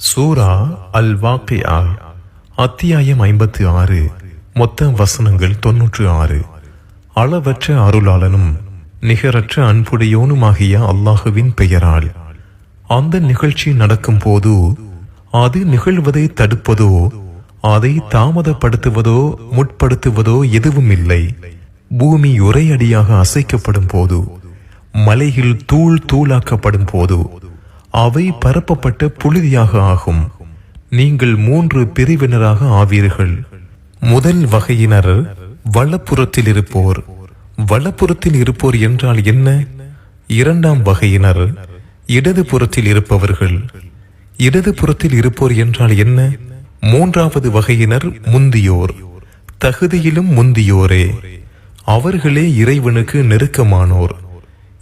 சூரா அல் வாக்கியா அத்தியாயம் ஐம்பத்து ஆறு மொத்த வசனங்கள் தொன்னூற்று ஆறு. அளவற்ற அருளாளனும் நிகரற்ற அன்புடையோனுமாகிய அல்லாஹுவின் பெயரால். அந்த நிகழ்ச்சி நடக்கும் போது அது நிகழ்வதை தடுப்பதோ அதை தாமதப்படுத்துவதோ முற்படுத்துவதோ எதுவும் இல்லை பூமி ஒரே அடியாக அசைக்கப்படும் போது மலையில் தூள் தூளாக்கப்படும் போது அவை பரப்பப்பட்ட புழுதியாக ஆகும். நீங்கள் மூன்று பிரிவினராக ஆவீர்கள். முதல் வகையினர் வலப்புறத்தில் இருப்போர். வலப்புறத்தில் இருப்போர் என்றால் என்ன? இரண்டாம் வகையினர் இடதுபுறத்தில் இருப்பவர்கள். இடதுபுறத்தில் இருப்போர் என்றால் என்ன? மூன்றாவது வகையினர் முந்தியோர். தகுதியிலும் முந்தியோரே. அவர்களே இறைவனுக்கு நெருக்கமானோர்.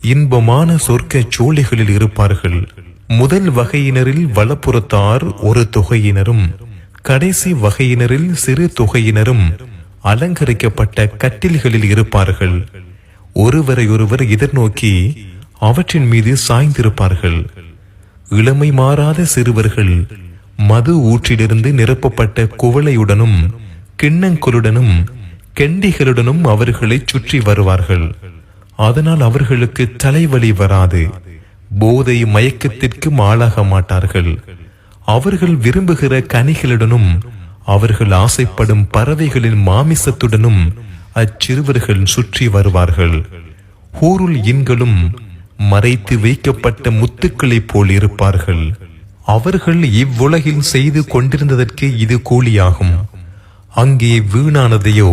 இன்பமான சொர்க்க சோலைகளில் இருப்பார்கள். முதல் வகையினரில் வலப்புறத்தார் ஒரு தொகையினரும் கடைசி வகையினரில் சிறு தொகையினரும் அலங்கரிக்கப்பட்ட கட்டில்களில் இருப்பார்கள். ஒருவரையொருவர் எதிர்நோக்கி அவற்றின் மீது சாய்ந்திருப்பார்கள். இளமை மாறாத சிறுவர்கள் மது ஊற்றிலிருந்து நிரப்பப்பட்ட குவளையுடனும் கிண்ணங்களுடனும் கெண்டிகளுடனும் அவர்களை சுற்றி வருவார்கள். அதனால் அவர்களுக்கு தலைவலி வராது. போதை மயக்கத்திற்கும் ஆளாக மாட்டார்கள். அவர்கள் விரும்புகிற கனிகளுடனும் அவர்கள் ஆசைப்படும் பறவைகளின் மாமிசத்துடனும் அச்சிறுவர்கள் சுற்றி வருவார்கள். ஹூருல் இன்களும் மறைத்து வைக்கப்பட்ட முத்துக்களைப் போல் இருப்பார்கள். அவர்கள் இவ்வுலகில் செய்து கொண்டிருந்ததற்கு இது கூலியாகும். அங்கே வீணானதையோ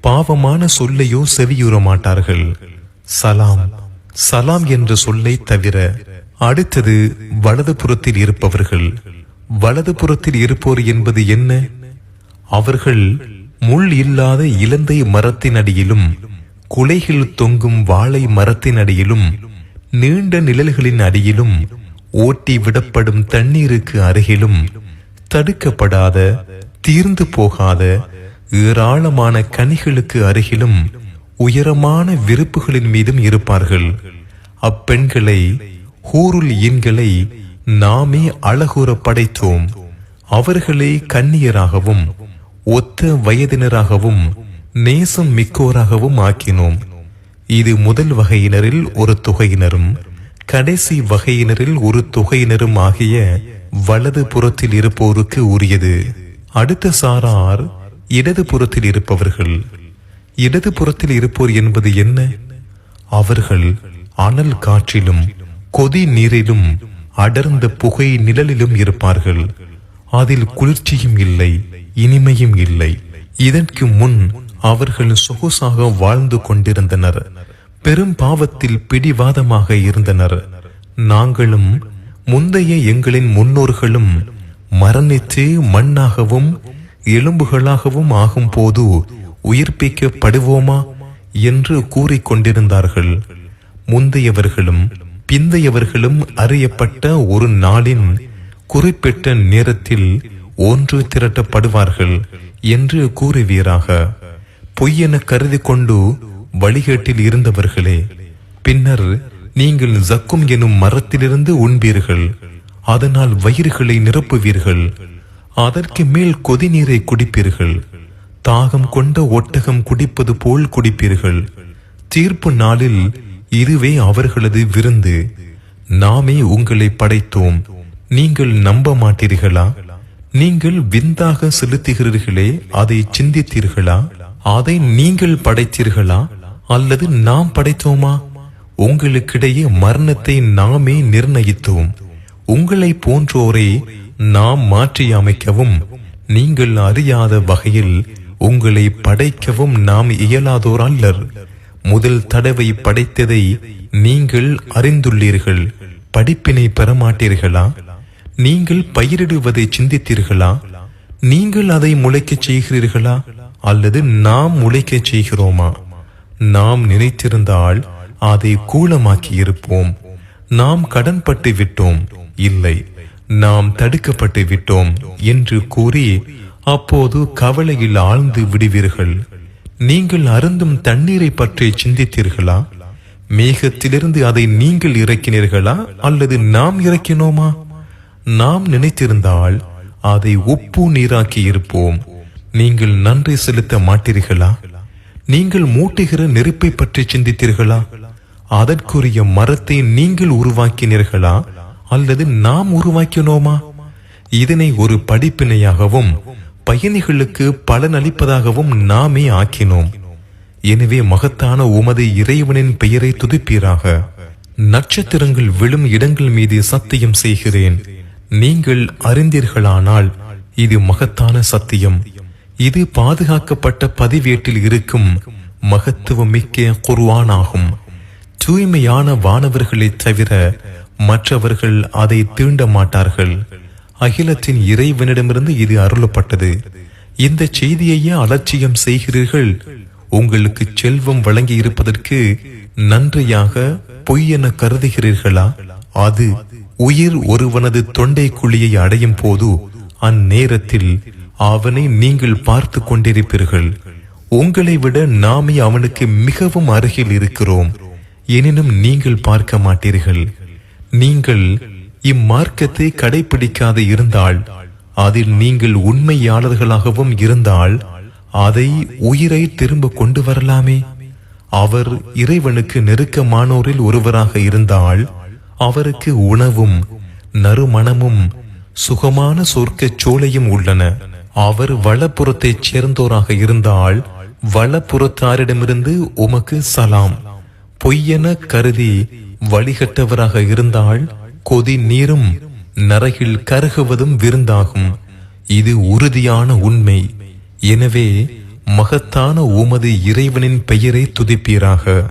பாவமான சொல்லையோ செவியுற மாட்டார்கள் சலாம். சலாம் என்ற சொல்லை தவிர அடுத்தது வலது புறத்தில் இருப்பவர்கள். வலது புறத்தில் இருப்போர் என்பது என்ன? அவர்கள் முள் இல்லாத இலந்தை மரத்தின் அடியிலும் குலைகள் தொங்கும் வாழை மரத்தின் அடியிலும் நீண்ட நிழல்களின் அடியிலும் ஓட்டி விடப்படும் தண்ணீருக்கு அருகிலும் தடுக்கப்படாத தீர்ந்து போகாத ஏராளமான கனிகளுக்கு அருகிலும் உயரமான விருப்புகளின் மீதும் இருப்பார்கள். அப்பெண்களை ஹூருல் இன்களை நாமே அழகுற படைத்தோம். அவர்களை கன்னியராகவும் ஒத்த வயதினராகவும் நேசம் மிக்கோராகவும் ஆக்கினோம். இது முதல் வகையினரில் ஒரு தொகையினரும் கடைசி வகையினரில் ஒரு தொகையினரும் ஆகிய வலது புறத்தில் இருப்போருக்கு உரியது. அடுத்த சாரார் இடது புறத்தில் இருப்பவர்கள். இடது புறத்தில் இருப்போர் என்பது என்ன? அவர்கள் அனல் காற்றிலும் கொதி நீரிலும் அடர்ந்த புகை நிழலிலும் இருப்பார்கள். அதில் குளிர்ச்சியும் இல்லை இனிமையும் இல்லை. இதற்கு முன் அவர்கள் சொகுசாக வாழ்ந்து கொண்டிருந்தனர். பெரும் பாவத்தில் பிடிவாதமாக இருந்தனர். நாங்களும் முந்தைய எங்களின் முன்னோர்களும் மரணித்து மண்ணாகவும் எலும்புகளாகவும் ஆகும் போது உயிர்ப்பிக்கப்படுவோமா என்று கூறிக்கொண்டிருந்தார்கள். முந்தையவர்களும் பிந்தையவர்களும் அறியப்பட்ட ஒரு நாளின் குறிப்பிட்ட நேரத்தில் ஒன்று திரட்டப்படுவார்கள் என்று கூறுவீராக. பொய்யென கருதி கொண்டு வழிகேட்டில் இருந்தவர்களே பின்னர் நீங்கள் ஜக்கும் எனும் மரத்திலிருந்து உண்பீர்கள் அதனால் வயிறுகளை நிரப்புவீர்கள் அதற்கு மேல் கொதிநீரை குடிப்பீர்கள். தாகம் கொண்ட ஒட்டகம் குடிப்பது போல் குடிப்பீர்கள். தீர்ப்பு நாளில் இதுவே அவர்களது விருந்து. நாமே உங்களை படைத்தோம். நீங்கள் நம்ப மாட்டீர்களா நீங்கள் விந்தாக செலுத்துகிறீர்களே அதை சிந்தித்தீர்களா? அதை நீங்கள் படைத்தீர்களா? அல்லது நாம் படைத்தோமா? உங்களுக்கிடையே மரணத்தை நாமே நிர்ணயித்தோம். உங்களை போன்றோரை நாம் மாற்றி அமைக்கவும் நீங்கள் அறியாத வகையில் உங்களை படைக்கவும் நாம் இயலாதோர் அல்லர். முதல் தடவை படைத்ததை நீங்கள் அறிந்துள்ளீர்கள். படிப்பினை பெற மாட்டீர்களா நீங்கள் பயிரிடுவதை சிந்தித்தீர்களா? நீங்கள் அதை முளைக்கச் செய்கிறீர்களா? அல்லது நாம் முளைக்கச் செய்கிறோமா? நாம் நினைத்திருந்தால் அதை கூலமாக்கி இருப்போம். நாம் கடன்பட்டு விட்டோம். இல்லை நாம் தடுக்கப்பட்டு விட்டோம் என்று கூறி அப்போது கவலையில் ஆழ்ந்து விடுவீர்கள். நீங்கள் அருந்தும் தண்ணீரை பற்றி சிந்தித்தீர்களா? மேகத்திலிருந்து அதை நீங்கள் இறக்கினீர்களா? அல்லது நாம் இறக்கினோமா? நாம் நினைத்திருந்தால் அதை உப்பு நீராக்கி இருப்போம். நீங்கள் நன்றி செலுத்த மாட்டீர்களா? நீங்கள் மூட்டுகிற நெருப்பை பற்றி சிந்தித்தீர்களா? அதற்குரிய மரத்தை நீங்கள் உருவாக்கினீர்களா? அல்லது நாம் உருவாக்கினோமா? இதனை ஒரு படிப்பினையாகவும் பயணிகளுக்கு பலனளிப்பதாகவும் நாமே ஆக்கினோம். எனவே மகத்தான உமது இறைவனின் பெயரை துதிப்பீராக. நட்சத்திரங்கள் விழும் இடங்கள் மீது சத்தியம் செய்கிறேன். நீங்கள் அறிந்தீர்களானால் இது மகத்தான சத்தியம். இது பாதுகாக்கப்பட்ட பதிவேட்டில் இருக்கும் மகத்துவமிக்க குர்வானாகும் தூய்மையான வானவர்களைத் தவிர மற்றவர்கள் அதை தீண்ட மாட்டார்கள். அகிலத்தின் இறைவனிடமிருந்து இது அருளப்பட்டது. இந்த செய்தியையே அலட்சியம் செய்கிறீர்கள். உங்களுக்கு செல்வம் வழங்கி இருப்பதற்கு நன்றியாக பொய் என கருதுகிறீர்களா? அது உயிர் ஒருவனது தொண்டை குழியை அடையும் போது அந்நேரத்தில் அவனை நீங்கள் பார்த்து கொண்டிருப்பீர்கள். உங்களை விட நாமே அவனுக்கு மிகவும் அருகில் இருக்கிறோம். எனினும் நீங்கள் பார்க்க மாட்டீர்கள். நீங்கள் இம்மார்க்கத்தை கடைபிடிக்காது இருந்தால் அதில் நீங்கள் உண்மையாளர்களாகவும் இருந்தால் அதை உயிரை திரும்ப கொண்டு வரலாமே. அவர் இறைவனுக்கு நெருக்கமானோரில் ஒருவராக இருந்தால் அவருக்கு உணவும் நறுமணமும் சுகமான சொர்க்கச் சோலையும் உள்ளன. அவர் வலப்புறத்தைச் சேர்ந்தோராக இருந்தால் வலப்புறத்தாரிடமிருந்து உமக்கு சலாம். பொய்யென கருதி வழிகட்டவராக இருந்தால் கொதி நீரும் நரகில் கருகுவதும் விருந்தாகும். இது உறுதியான உண்மை. எனவே மகத்தான உமது இறைவனின் பெயரை துதிப்பீராக.